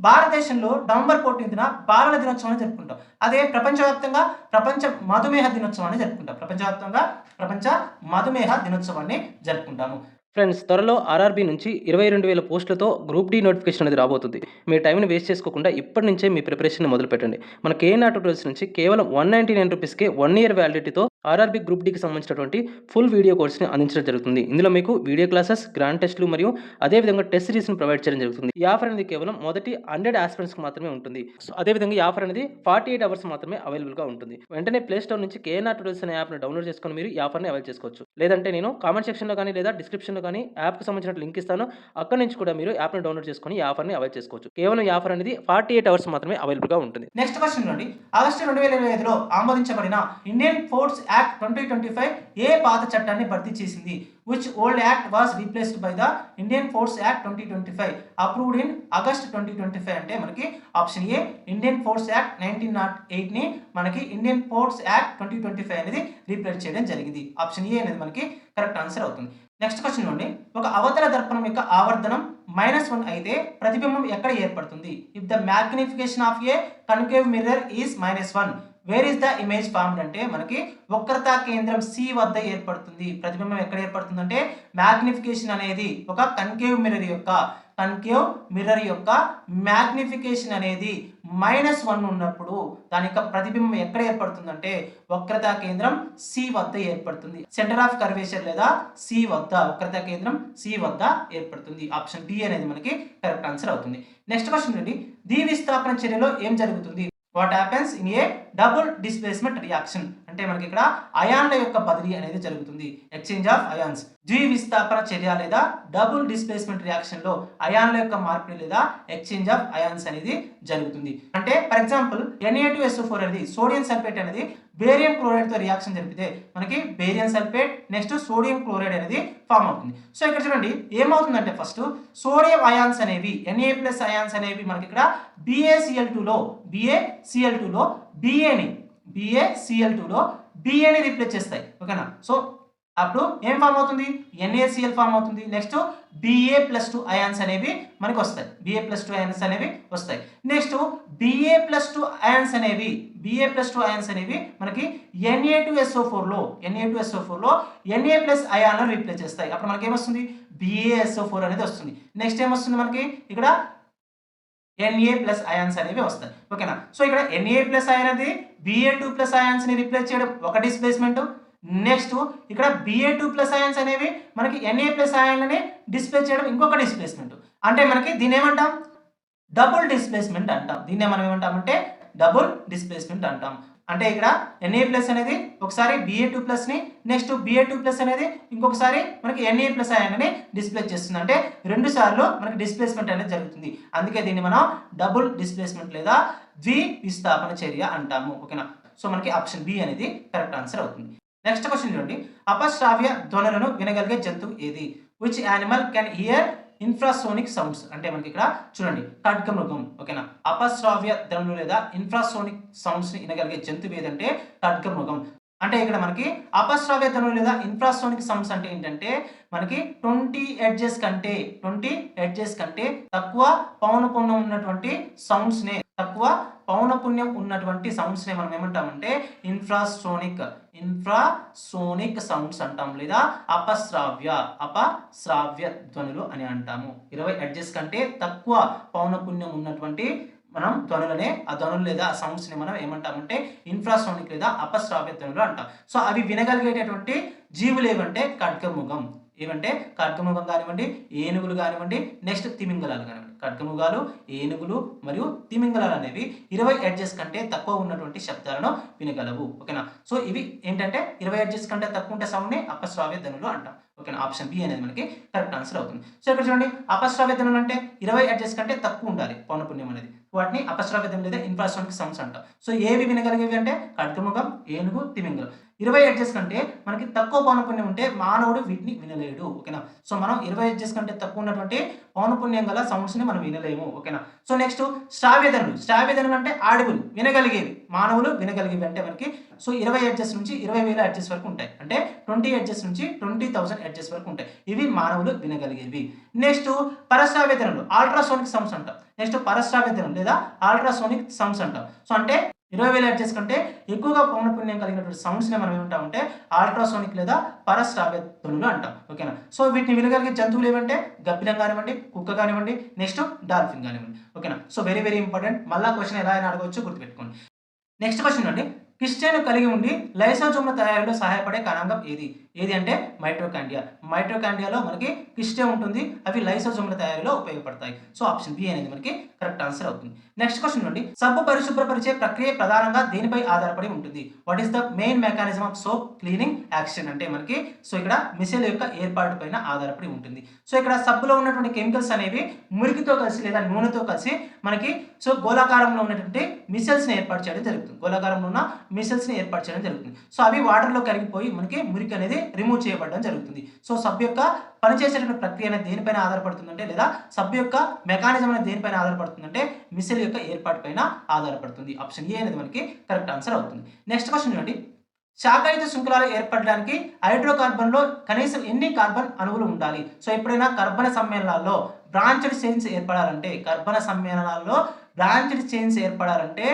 భారతదేశంలో నవంబర్ ఫోర్టీన్త్న బాలల దినోత్సవాన్ని జరుపుకుంటాం. అదే ప్రపంచవ్యాప్తంగా ప్రపంచ మధుమేహ దినోత్సవాన్ని జరుపుకుంటాం. ప్రపంచవ్యాప్తంగా ప్రపంచ మధుమేహ దినోత్సవాన్ని జరుపుకుంటాము. ఫ్రెండ్స్ త్వరలో ఆర్ఆర్బీ నుంచి ఇరవై రెండు వేల పోస్టులతో గ్రూప్ డి నోటిఫికేషన్ అనేది రాబోతుంది. మీ టైంని వేస్ట్ చేసుకోకుండా ఇప్పటి నుంచే మీ ప్రిపరేషన్ మొదలు పెట్టండి మన కేఎన్ఆర్ ట్యూటోరియల్స్ నుంచి కేవలం వన్ నైంటీ నైన్ రూపీస్కే వన్ ఇయర్ వ్యాలిడిటీతో ఆర్ఆర్బీ గ్రూప్ డికి సంబంధించినటువంటి ఫుల్ వీడియో కోర్స్ని అందించడం జరుగుతుంది. ఇందులో మీకు వీడియో క్లాసెస్ గ్రాండ్ టెస్ట్లు మరియు అదేవిధంగా టెస్ట్ సిరీస్ని ప్రొవైడ్ చేయడం జరుగుతుంది. ఈ ఆఫర్ అనేది కేవలం మొదటి హండ్రెడ్ ఆస్పిరెంట్స్కి మాత్రమే ఉంటుంది. సో అదేవిధంగా ఈ ఆఫర్ అనేది ఫార్టీ ఎయిట్ అవర్స్ మాత్రమే అవైలబుల్గా ఉంటుంది. వెంటనే ప్లే స్టోర్ నుంచి కేఎన్ఆర్ ట్యూటోరియల్స్ అనే యాప్ని డౌన్లోడ్ చేసుకొని మీరు ఈ ఆఫర్ని అవైల్ చేసుకోవచ్చు. లేదంటే నేను కామెంట్ సెక్షన్లో కానీ లేదా డిస్క్రిప్షన్లో కానీ యాప్కి సంబంధించిన లింక్ ఇస్తాను. అక్కడ నుంచి కూడా మీరు యాప్ని డౌన్లోడ్ చేసుకొని ఈ ఆఫర్ని అవైల్ చేసుకోవచ్చు. కేవలం ఈ ఆఫర్ అనేది ఫార్టీ ఎయిట్ అవర్స్ మాత్రమే అవైలబుల్గా ఉంటుంది. నెక్స్ట్ క్వశ్చన్ నుండి ఆగస్టు రెండు వేల ఇరవై ఐదులో ఆమోదించబడిన Indian ports act twenty twenty five ఏ పాత చట్టాన్ని భర్తీ చేసింది? Which old act was replaced by the Indian ports act twenty twenty five approved in August twenty twenty five అంటే మనకి option A Indian ports act nineteen nought ఎయిట్ని మనకి Indian ports act twenty twenty five అనేది replace చేయడం జరిగింది. Option A అనేది మనకి correct answer అవుతుంది. Next question నుండి ఒక అవతల దర్పణం యొక్క ఆవర్ధనం మైనస్ వన్ అయితే ప్రతిబింబం ఎక్కడ ఏర్పడుతుంది? If the magnification of a concave mirror is minus one where is the image formed అంటే మనకి వక్రతా కేంద్రం సి వద్ద ఏర్పడుతుంది. ప్రతిబింబం ఎక్కడ ఏర్పడుతుంది అంటే మ్యాగ్నిఫికేషన్ అనేది ఒక కన్కేవ్ మిర్రర్ యొక్క కన్కేవ్ మిర్రర్ యొక్క మ్యాగ్నిఫికేషన్ అనేది మైనస్ వన్ ఉన్నప్పుడు దాని యొక్క ప్రతిబింబం ఎక్కడ ఏర్పడుతుందంటే వక్రతా కేంద్రం సి వద్ద ఏర్పడుతుంది. సెంటర్ ఆఫ్ కర్వేచర్ లేదా సి వద్ద వక్రతా కేంద్రం సి వద్ద ఏర్పడుతుంది. ఆప్షన్ బి అనేది మనకి కరెక్ట్ ఆన్సర్ అవుతుంది. నెక్స్ట్ క్వశ్చన్ నుండి ది విస్థాపన చర్యలో ఏం జరుగుతుంది? What happens in a double displacement reaction అంటే మనకి ఇక్కడ అయాన్ల యొక్క బదిలీ అనేది జరుగుతుంది. ఎక్స్చేంజ్ ఆఫ్ అయాన్స్ ద్వి విస్థాపన చర్య లేదా డబుల్ డిస్ప్లేస్మెంట్ రియాక్షన్లో అయాన్ల యొక్క మార్పిడి లేదా ఎక్స్చేంజ్ ఆఫ్ అయాన్స్ అనేది జరుగుతుంది. అంటే ఫర్ ఎగ్జాంపుల్ ఎన్ఏ ఫోర్ అనేది సోడియం సల్ఫేట్ అనేది బేరియం క్లోరైడ్తో రియాక్షన్ జరిపితే మనకి barium sulphate next sodium chloride అనేది ఫామ్ అవుతుంది. సో ఇక్కడ చూడండి ఏమవుతుందంటే ఫస్ట్ సోడియం అయాన్స్ అనేవి ఎన్ఏ ప్లస్ అయాన్స్ అనేవి మనకి ఇక్కడ బిఏసిఎల్ టూలో బిఏసిఎల్ టూలో బిఏని బిఏసిఎల్ టూలో బిఏని రీప్లేస్ చేస్తాయి. ఓకేనా సో అప్పుడు ఏం ఫామ్ అవుతుంది? ఎన్ఏసిఎల్ ఫామ్ అవుతుంది. Next BA plus two ions అనేవి మనకి వస్తాయి. బిఏ ప్లస్ టూ అయాన్స్ అనేవి వస్తాయి. Next BA plus two ions అనేవి బిఏ ప్లస్ టూ అయాన్స్ అనేవి మనకి ఎన్ఏ టూ ఎస్ఓ ఫోర్లో ఎన్ఏ టూ ఎస్ఓ ఫోర్లో ఎన్ఏ ప్లస్ అయాన్ రీప్లేస్ చేస్తాయి. అప్పుడు మనకి ఏమొస్తుంది బిఏఎస్ఓ ఫోర్ అనేది వస్తుంది. నెక్స్ట్ ఏమొస్తుంది మనకి? ఇక్కడ ఎన్ఏ ప్లస్ అయాన్స్ అనేవి వస్తాయి. ఓకేనా సో ఇక్కడ ఎన్ఏ ప్లస్ అయాన్ అనేది బిఏ టూ ప్లస్ అయాన్స్ని రిప్లేస్ చేయడం ఒక డిస్ప్లేస్మెంట్ నెక్స్ట్ ఇక్కడ బిఏ టూ ప్లస్ అయాన్స్ అనేవి మనకి ఎన్ఏ ప్లస్ అయాన్లని డిస్ప్లేస్ చేయడం ఇంకొక డిస్ప్లేస్మెంట్ అంటే మనకి దీని ఏమంటాం? డబుల్ డిస్ప్లేస్మెంట్ అంటాం. దీన్నే మనం ఏమంటామంటే? డబుల్ డిస్ప్లేస్మెంట్ అంటాం. అంటే ఇక్కడ ఎన్ఏ ప్లస్ అనేది ఒకసారి బిఏ టూ ప్లస్ని నెక్స్ట్ బిఏ టూ ప్లస్ అనేది ఇంకొకసారి మనకి ఎన్ఏ ప్లస్ అని డిస్ప్లే చేస్తుంది. అంటే రెండు సార్లు మనకి డిస్ప్లేస్మెంట్ అనేది జరుగుతుంది. అందుకే దీన్ని మనం డబుల్ డిస్ప్లేస్మెంట్ లేదా ద్వి విస్థాపన చర్య అంటాము. ఓకేనా? సో మనకి ఆప్షన్ బి అనేది కరెక్ట్ ఆన్సర్ అవుతుంది. నెక్స్ట్ క్వశ్చన్ చూడండి. అపశ్రావ్య ధ్వనులను వినగలిగే జంతువు ఏది? Which animal can hear infrasonic sounds అంటే మనకి ఇక్కడ చూడండి ఖడ్గమృగం ఓకేనా అపశ్రావ్య ధ్వనులు లేదా ఇన్ఫ్రాసోనిక్ సౌండ్స్ని వినగలిగే జంతువు ఏదంటే ఖడ్గమృగం అంటే ఇక్కడ మనకి అపశ్రావ్య లేదా ఇన్ఫ్రాసోనిక్ సౌండ్స్ అంటే ఏంటంటే మనకి ట్వంటీ ఎడ్జెస్ కంటే ట్వంటీ ఎడ్జెస్ కంటే తక్కువ పౌనపుణ్యం ఉన్నటువంటి సౌండ్స్నే తక్కువ పౌనపుణ్యం ఉన్నటువంటి సౌండ్స్నే మనం ఏమంటామంటే ఇన్ఫ్రాసోనిక్ ఇన్ఫ్రాసోనిక్ సౌండ్స్ అంటాం లేదా అపశ్రావ్య అపశ్రావ్య ధ్వనులు అని అంటాము. ఇరవై ఎడ్జెస్ కంటే తక్కువ పౌనపుణ్యం ఉన్నటువంటి మనం ధ్వనులనే ఆ ధ్వనులు లేదా ఆ సౌండ్స్ని మనం ఏమంటామంటే ఇన్ఫ్రాసోనిక్ లేదా అపశ్రావ్య ధ్వనులు అంటాం. సో అవి వినగలిగేటటువంటి జీవులు ఏవంటే ఖడ్గముఖం ఏవంటే ఖడ్గముఖం కానివ్వండి ఏనుగులు కానివ్వండి నెక్స్ట్ తిమింగలాలు కానివ్వండి. ఖడ్గముగాలు ఏనుగులు మరియు తిమింగలాలు అనేవి ఇరవై ఎడ్జెస్ కంటే తక్కువ ఉన్నటువంటి శబ్దాలను వినగలవు. ఓకేనా? సో ఇవి ఏంటంటే ఇరవై ఎడ్జెస్ కంటే తక్కువ ఉంటే సౌండ్ని అపశ్రావ్య ధ్వనులు అంటాం. ఓకేనా? ఆప్షన్ బి అనేది మనకి కరెక్ట్ ఆన్సర్ అవుతుంది. సో ఇక్కడ చూడండి అపశ్రావ్య ధ్వనులు అంటే ఇరవై ఎడ్జెస్ కంటే తక్కువ ఉండాలి పౌనపుణ్యం అనేది. వాటిని అపశ్రావ్య లేదా ఇన్ఫ్రాస్ట్రక్చర్ సమ్స్ అంటాం. సో ఏవి వినగలిగేవి అంటే ఖడ్గముఖం ఏనుగు తిమింగలం. ఇరవై ఎడ్జెస్ కంటే మనకి తక్కువ పౌనపుణ్యం ఉంటే మానవుడు వీటిని వినలేడు ఓకేనా? సో మనం ఇరవై ఎడ్జెస్ కంటే తక్కువ ఉన్నటువంటి పౌనపుణ్యం గల సౌండ్స్ని మనం వినలేము ఓకేనా? So next శ్రావ్యధనులు. శ్రావ్యధనులు అంటే ఆడిబుల్ వినగలిగేవి. మానవులు వినగలిగేవి అంటే మనకి సో ఇరవై ఎడ్జెస్ నుంచి ఇరవై వేల ఎడ్జెస్ వరకు ఉంటాయి. అంటే ట్వంటీ ఎడ్జెస్ నుంచి ట్వంటీ థౌసండ్ ఎడ్జెస్ వరకు ఉంటాయి. ఇవి మానవులు వినగలిగేవి. నెక్స్ట్ పరశ్రావ్యధనులు అల్ట్రాసోనిక్ సౌండ్స్ అంటాం. నెక్స్ట్ పరశ్రావ్యధనులు లేదా అల్ట్రాసోనిక్ సౌండ్స్ అంటాం. సో అంటే ఇరవై వేల హెడ్జెస్ కంటే ఎక్కువగా పౌనపుణ్యం కలిగినటువంటి సౌండ్స్ని మనం ఏమంటామంటే అల్ట్రాసోనిక్ లేదా పరశ్రావ్య ధ్వనులు అంటాం ఓకేనా సో వీటిని వినగలిగే జంతువులు ఏమంటే గబ్బిలం కానివ్వండి కుక్క కానివ్వండి నెక్స్ట్ డాల్ఫిన్ కానివ్వండి. ఓకేనా సో వెరీ వెరీ ఇంపార్టెంట్ మళ్ళా క్వశ్చన్ ఎలా అయినా అడగవచ్చు గుర్తుపెట్టుకోండి. నెక్స్ట్ క్వశ్చన్ అండి. క్రిస్టియన్ కలిగి ఉండి లైసోజోమ్ల తయారీలో సహాయపడే కణాంగం ఏది? ఏది అంటే మైట్రోకాండియా మైట్రోకాండియాలో మనకి కిస్టే ఉంటుంది అవి లైసోజోమ్ల తయారీలో ఉపయోగపడతాయి. సో ఆప్షన్ బి అనేది మనకి కరెక్ట్ ఆన్సర్ అవుతుంది. నెక్స్ట్ క్వశ్చన్ నుండి సబ్బు పరిశుభ్రపరిచే ప్రక్రియ ప్రధానంగా దేనిపై ఆధారపడి ఉంటుంది? What is the main mechanism of soap cleaning action అంటే మనకి సో ఇక్కడ మిసెల్ యొక్క ఏర్పాటు పైన ఆధారపడి ఉంటుంది. సో ఇక్కడ సబ్బులో ఉన్నటువంటి కెమికల్స్ అనేవి మురికితో కలిసి లేదా నూనెతో కలిసి మనకి సో గోళాకారంలో ఉన్నటువంటి మిసెల్స్ని ఏర్పాటు చేయడం జరుగుతుంది. గోళాకారంలో ఉన్న మిసెల్స్ని ఏర్పాటు చేయడం జరుగుతుంది. సో అవి వాటర్లో కరిగిపోయి మనకి మురికి అనేది రిమూవ్ చేయబడడం జరుగుతుంది. సో సబ్ యొక్క పనిచేసేటువంటి ప్రక్రియ అనేది దేనిపైన ఆధారపడుతుందంటే లేదా సబ్ యొక్క మెకానిజం అనేది దేనిపైన ఆధారపడుతుందంటే మిసెల్ యొక్క ఏర్పాటు పైన ఆధారపడుతుంది. ఆప్షన్ ఏ అనేది మనకి కరెక్ట్ ఆన్సర్ అవుతుంది. నెక్స్ట్ క్వశ్చన్ చూడండి. శాఖాయుత శృంఖలాలు ఏర్పడడానికి హైడ్రోకార్బన్లో కనీసం ఎన్ని కార్బన్ అణువులు ఉండాలి? సో ఎప్పుడైనా కర్బన సమ్మేళనాల్లో బ్రాంచ్డ్ చైన్స్ ఏర్పడాలంటే కర్బన సమ్మేళనాల్లో బ్రాంచ్డ్ చైన్స్ ఏర్పడాలంటే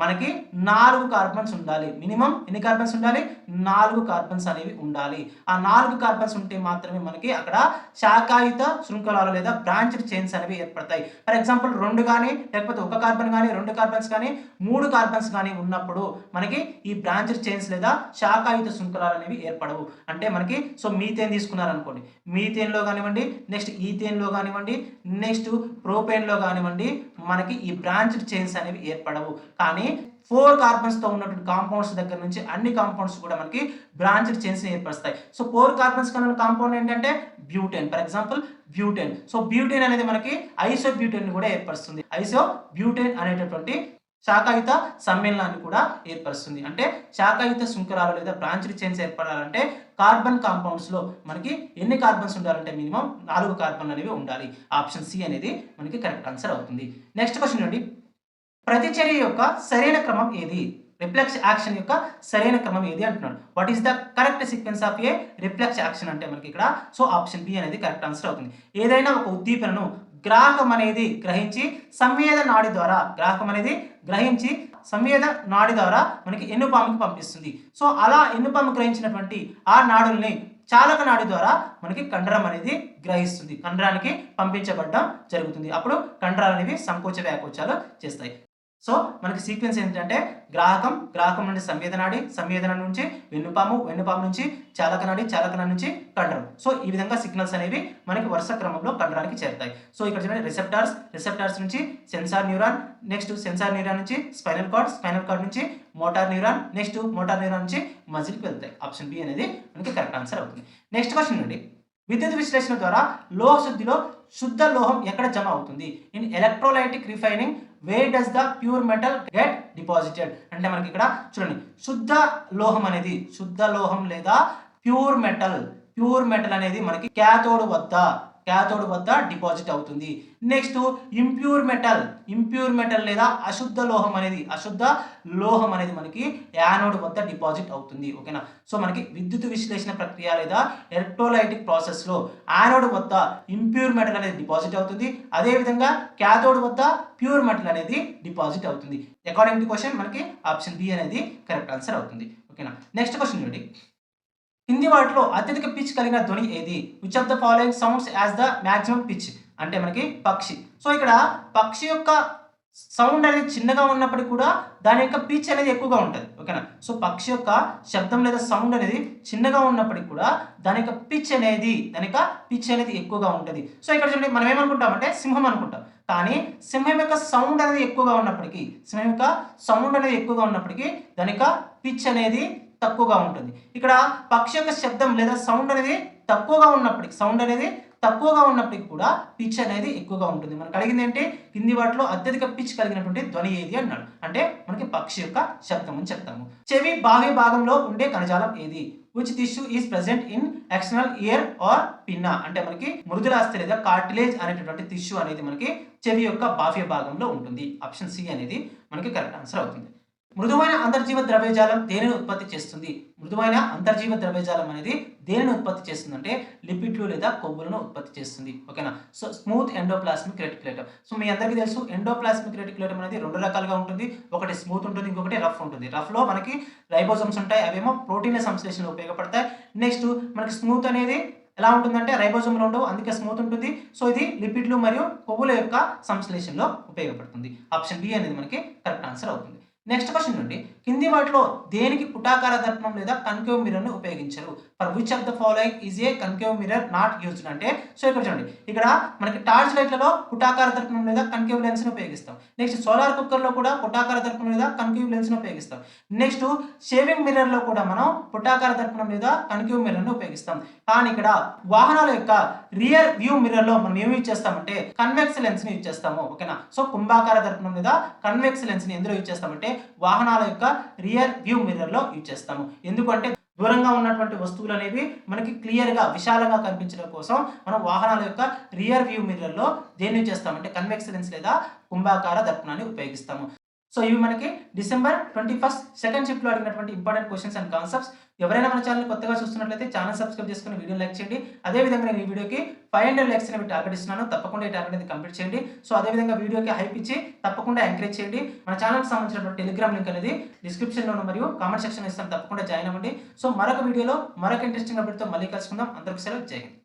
మనకి నాలుగు కార్బన్స్ ఉండాలి. మినిమం ఎన్ని కార్బన్స్ ఉండాలి? నాలుగు కార్బన్స్ అనేవి ఉండాలి. ఆ నాలుగు కార్బన్స్ ఉంటే మాత్రమే మనకి అక్కడ శాఖాయుత శృంఖలాలు లేదా బ్రాంచ్డ్ చైన్స్ అనేవి ఏర్పడతాయి. ఫర్ ఎగ్జాంపుల్ రెండు కానీ లేకపోతే ఒక కార్బన్ కానీ రెండు కార్బన్స్ కానీ మూడు కార్బన్స్ కానీ ఉన్నప్పుడు మనకి ఈ బ్రాంచ్డ్ చైన్స్ లేదా శాఖాయుత శృంఖలాలు అనేవి ఏర్పడవు. అంటే మనకి సో మీథేన్ తీసుకున్నారనుకోండి. మీథేన్లో కానివ్వండి నెక్స్ట్ ఈథేన్లో కానివ్వండి నెక్స్ట్ ప్రోపేన్లో కానివ్వండి మనకి ఈ బ్రాంచ్డ్ చైన్స్ అనేవి ఏర్పడవు. కానీ ఫోర్ కార్బన్స్తో ఉన్నటువంటి కాంపౌండ్స్ దగ్గర నుంచి అన్ని కాంపౌండ్స్ కూడా మనకి బ్రాంచ్డ్ చైన్స్ ఏర్పరుస్తాయి. సో ఫోర్ కార్బన్స్ కన్నా కాంపౌండ్ ఏంటంటే butane. For example butane. So butane అనేది మనకి ఐసో బ్యూటెన్ కూడా ఏర్పరుస్తుంది. ఐసో బ్యూటెన్ అనేటటువంటి శాఖాయుత సమ్మేళనాన్ని కూడా ఏర్పరుస్తుంది. అంటే శాఖాయుత శృంఖలాలు లేదా బ్రాంచ్డ్ చైన్స్ ఏర్పడాలంటే కార్బన్ కాంపౌండ్స్లో మనకి ఎన్ని కార్బన్స్ ఉండాలంటే మినిమం నాలుగు కార్బన్లు అనేవి ఉండాలి. ఆప్షన్ సి అనేది మనకి కరెక్ట్ ఆన్సర్ అవుతుంది. నెక్స్ట్ క్వశ్చన్ అండి ప్రతిచర్య యొక్క సరైన క్రమం ఏది? రిఫ్లెక్స్ యాక్షన్ యొక్క సరైన క్రమం ఏది అంటున్నాడు. What is the correct sequence of a reflex action అంటే మనకి ఇక్కడ సో ఆప్షన్ బి అనేది కరెక్ట్ ఆన్సర్ అవుతుంది. ఏదైనా ఒక ఉద్దీపనను గ్రాహకం అనేది గ్రహించి సంవేద నాడి ద్వారా గ్రాహకం అనేది గ్రహించి సంవేద నాడి ద్వారా మనకి ఎన్నుపాముకి పంపిస్తుంది. సో అలా ఎన్నుపాము గ్రహించినటువంటి ఆ నాడుల్ని చాలక నాడి ద్వారా మనకి కండరం అనేది గ్రహిస్తుంది. కండరానికి పంపించబడడం జరుగుతుంది. అప్పుడు కండరాలు అనేవి సంకోచ వ్యాకోచాలు చేస్తాయి. సో మనకి సీక్వెన్స్ ఏంటంటే గ్రాహకం గ్రాహకం నుండి సంవేదనాడి సంవేదన నుంచి వెన్నుపాము వెన్నుపాము నుంచి చాలకనాడి చాలకన నుంచి కండరం. సో ఈ విధంగా సిగ్నల్స్ అనేవి మనకి వరుస క్రమంలో కండరానికి చేరుతాయి. సో ఇక్కడ చూడండి రిసెప్టార్స్ రిసెప్టార్స్ నుంచి sensor neuron next sensor neuron నుంచి స్పైనల్ కార్డ్ స్పైనల్ కార్డ్ నుంచి motor neuron next motor neuron నుంచి మజిల్కి వెళ్తాయి. ఆప్షన్ బి అనేది మనకి కరెక్ట్ ఆన్సర్ అవుతుంది. నెక్స్ట్ క్వశ్చన్ అండి విద్యుత్ విశ్లేషణ ద్వారా లోహ శుద్ధిలో శుద్ధ లోహం ఎక్కడ జమ అవుతుంది? In electrolytic refining where does the pure metal get deposited అంటే మనకి ఇక్కడ చూడండి. శుద్ధ లోహం అనేది శుద్ధ లోహం లేదా ప్యూర్ మెటల్ ప్యూర్ మెటల్ అనేది మనకి క్యాథోడ్ వద్ద క్యాథోడ్ వద్ద డిపాజిట్ అవుతుంది. Next impure metal. Impure metal లేదా అశుద్ధ లోహం అనేది అశుద్ధ లోహం అనేది మనకి యానోడ్ వద్ద డిపాజిట్ అవుతుంది. ఓకేనా? సో మనకి విద్యుత్ విశ్లేషణ ప్రక్రియ లేదా ఎలక్ట్రోలైటిక్ ప్రాసెస్లో యానోడ్ వద్ద ఇంప్యూర్ మెటల్ అనేది డిపాజిట్ అవుతుంది. అదేవిధంగా క్యాథోడ్ వద్ద ప్యూర్ మెటల్ అనేది డిపాజిట్ అవుతుంది. అకార్డింగ్ టు క్వశ్చన్ మనకి ఆప్షన్ బి అనేది కరెక్ట్ ఆన్సర్ అవుతుంది. ఓకేనా? నెక్స్ట్ క్వశ్చన్ చూడండి. కింది వాటిలో అత్యధిక పిచ్ కలిగిన ధ్వని ఏది? Which of the following sounds has the maximum pitch అంటే మనకి పక్షి. సో ఇక్కడ పక్షి యొక్క సౌండ్ అనేది చిన్నగా ఉన్నప్పటికీ కూడా దాని యొక్క పిచ్ అనేది ఎక్కువగా ఉంటుంది. ఓకేనా సో పక్షి యొక్క శబ్దం లేదా సౌండ్ అనేది చిన్నగా ఉన్నప్పటికీ కూడా దాని యొక్క పిచ్ అనేది దాని యొక్క పిచ్ అనేది ఎక్కువగా ఉంటుంది. సో ఇక్కడ చూడండి మనం ఏమనుకుంటామంటే సింహం అనుకుంటాం. కానీ సింహం యొక్క సౌండ్ అనేది ఎక్కువగా ఉన్నప్పటికీ సింహం యొక్క సౌండ్ అనేది ఎక్కువగా ఉన్నప్పటికీ దాని యొక్క పిచ్ అనేది తక్కువగా ఉంటుంది. ఇక్కడ పక్షి యొక్క శబ్దం లేదా సౌండ్ అనేది తక్కువగా ఉన్నప్పటికీ సౌండ్ అనేది తక్కువగా ఉన్నప్పటికీ కూడా పిచ్ అనేది ఎక్కువగా ఉంటుంది. మనకు అడిగింది ఏంటి? కింది వాటిలో అత్యధిక పిచ్ కలిగినటువంటి ధ్వని ఏది అన్నాడు. అంటే మనకి పక్షి యొక్క శబ్దం అని చెప్తాము. చెవి బాహ్య భాగంలో ఉండే కణజాలం ఏది? Which tissue is present in external ear or pinna అంటే మనకి మృదులాస్థి లేదా కార్టిలేజ్ అనేటటువంటి టిష్యూ అనేది మనకి చెవి యొక్క బాహ్య భాగంలో ఉంటుంది. ఆప్షన్ సి అనేది మనకి కరెక్ట్ ఆన్సర్ అవుతుంది. మృదువైన అంతర్జీవ ద్రవ్యజాలం దేనిని ఉత్పత్తి చేస్తుంది? మృదువైన అంతర్జీవ ద్రవ్యజాలం అనేది దేనిని ఉత్పత్తి చేస్తుంది అంటే లిపిడ్లు లేదా కొవ్వులను ఉత్పత్తి చేస్తుంది. ఓకేనా? So smooth endoplasmic reticulum so మీ అందరికీ తెలుసు ఎండోప్లాస్మిక్ రెటిక్యులేటం అనేది రెండు రకాలుగా ఉంటుంది. ఒకటి స్మూత్ ఉంటుంది ఇంకొకటి రఫ్ ఉంటుంది. రఫ్లో మనకి రైబోజమ్స్ ఉంటాయి అవేమో ప్రోటీన్ల సంశ్లేషణలో ఉపయోగపడతాయి. నెక్స్ట్ మనకి స్మూత్ అనేది ఎలా ఉంటుందంటే రైబోజోమ్లో ఉండవు అందుకే స్మూత్ ఉంటుంది. సో ఇది లిపిడ్లు మరియు కొవ్వుల యొక్క సంశ్లేషణలో ఉపయోగపడుతుంది. ఆప్షన్ బి అనేది మనకి కరెక్ట్ ఆన్సర్ అవుతుంది. నెక్స్ట్ క్వశ్చన్ నుండి కింది వాటిలో దేనికి పుటాకార దర్పణం లేదా కన్కేవ్ మిర్రర్ను ఉపయోగించరు? For which of the following is a concave mirror not used అంటే సో ఇక్కడ చూడండి. ఇక్కడ మనకి టార్చ్ లైట్లలో పుటాకార దర్పణం లేదా కన్కేవ్ లెన్స్ను ఉపయోగిస్తాం. నెక్స్ట్ సోలార్ కుక్కర్లో కూడా పుటాకార దర్పణం లేదా కన్కేవ్ లెన్స్ని ఉపయోగిస్తాం. నెక్స్ట్ షేవింగ్ మిర్రర్లో కూడా మనం పుటాకార దర్పణం లేదా కన్కేవ్ మిర్రర్ని ఉపయోగిస్తాం. కానీ ఇక్కడ వాహనాల యొక్క రియర్ వ్యూ మిర్రర్లో మనం ఏమి యూజ్ చేస్తామంటే కన్వెక్స్ లెన్స్ని యూజ్ చేస్తాము. ఓకేనా? సో కుంభాకార దర్పణం లేదా కన్వెక్స్ లెన్స్ని ఎందులో యూజ్ చేస్తామంటే వాహనాల యొక్క రియర్ వ్యూ మిర్రర్లో యూజ్ చేస్తాము. ఎందుకంటే దూరంగా ఉన్నటువంటి వస్తువులు అనేవి మనకి క్లియర్గా విశాలంగా కనిపించడం కోసం మనం వాహనాల యొక్క రియర్ వ్యూ మిర్రర్లో దేన్ని చేస్తామంటే కన్వెక్స్ లెన్స్ లేదా కుంభాకార దర్పణాన్ని ఉపయోగిస్తాము. సో ఇవి మనకి డిసెంబర్ ట్వంటీ ఫస్ట్ సెకండ్ షిఫ్ట్లో అడిగినటువంటి ఇంపార్టెంట్ క్వశ్చన్స్ అండ్ కాన్సెప్ట్స్. ఎవరైనా మన ఛానల్ కొత్తగా చూస్తున్నట్లయితే ఛానల్ సబ్స్క్రైబ్ చేసుకుని వీడియో లైక్ చేయండి. అదేవిధంగా నేను ఈ వీడియోకి ఫైవ్ హండ్రెడ్ లైక్స్ అనేవి టార్గెట్ ఇస్తున్నాను. తప్పకుండా ఈ టార్గెట్ అనేది కంప్లీట్ చేయండి. సో అదేవిధంగా వీడియోకి హైప్ ఇచ్చి తప్పకుండా ఎంకరేజ్ చేయండి. మన ఛానల్కి సంబంధించినటువంటి టెలిగ్రామ్ లింక్ అనేది డిస్క్రిప్షన్లోను మరియు కామెంట్ సెక్షన్ ఇస్తాను. తప్పకుండా జాయిన్ అవ్వండి. సో మరొక వీడియోలో మరొక ఇంట్రెస్టింగ్ అప్డేట్తో మళ్ళీ కలుసుకుందాం. అందరికీ సెలవు. జై హింద్.